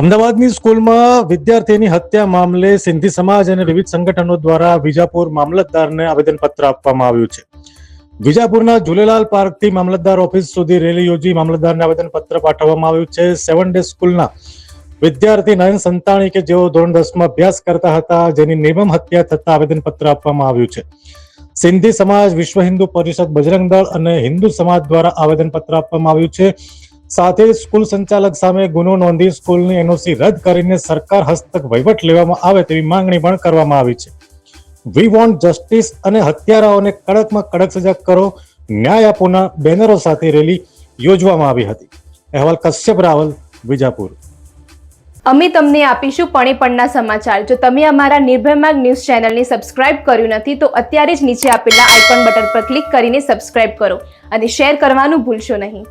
અમદાવાદની સ્કૂલમાં વિદ્યાર્થીની હત્યા મામલે સિંધી સમાજ અને વિવિધ સંગઠનો દ્વારા વિજાપુર મામલતદારને આવેદનપત્ર આપવામાં આવ્યું છે. વિજાપુરના ઝુલેલાલ પાર્કથી મામલતદાર ઓફિસ સુધી રેલી યોજી મામલતદારને આવેદનપત્ર પાઠવવામાં આવ્યું છે. સેવન ડે સ્કૂલના વિદ્યાર્થી નયન સંતાણી કે જેઓ ધોરણ દસમાં અભ્યાસ કરતા હતા, જેની નિર્મમ હત્યા થતા આવેદનપત્ર આપવામાં આવ્યું છે. સિંધી સમાજ, વિશ્વ હિન્દુ પરિષદ, બજરંગ દળ અને હિન્દુ સમાજ દ્વારા આવેદનપત્ર આપવામાં આવ્યું છે. સાથે સ્કૂલ સંચાલક સામે ગુનો નોંધી સ્કૂલની એનઓસી રદ કરીને સરકાર હસ્તક વહીવટ લેવામાં આવે તેવી માંગણી પણ કરવામાં આવી છે. વી વોન્ટ જસ્ટિસ અને હત્યારાઓને કડકમાં કડક સજા કરો, ન્યાય આપોના બેનરો સાથે રેલી યોજવામાં આવી હતી. અહેવાલ કશ્યપ રાવલ, વિજાપુર. અમે તમને આપીશું પણેપણના સમાચાર. જો તમે અમારા નિર્ભયમાર્ગ ન્યૂઝ ચેનલને સબસ્ક્રાઇબ કર્યું નથી, તો અત્યારે જ નીચે આપેલા આઇકોન બટન પર ક્લિક કરીને સબસ્ક્રાઇબ કરો અને શેર કરવાનું ભૂલશો નહીં.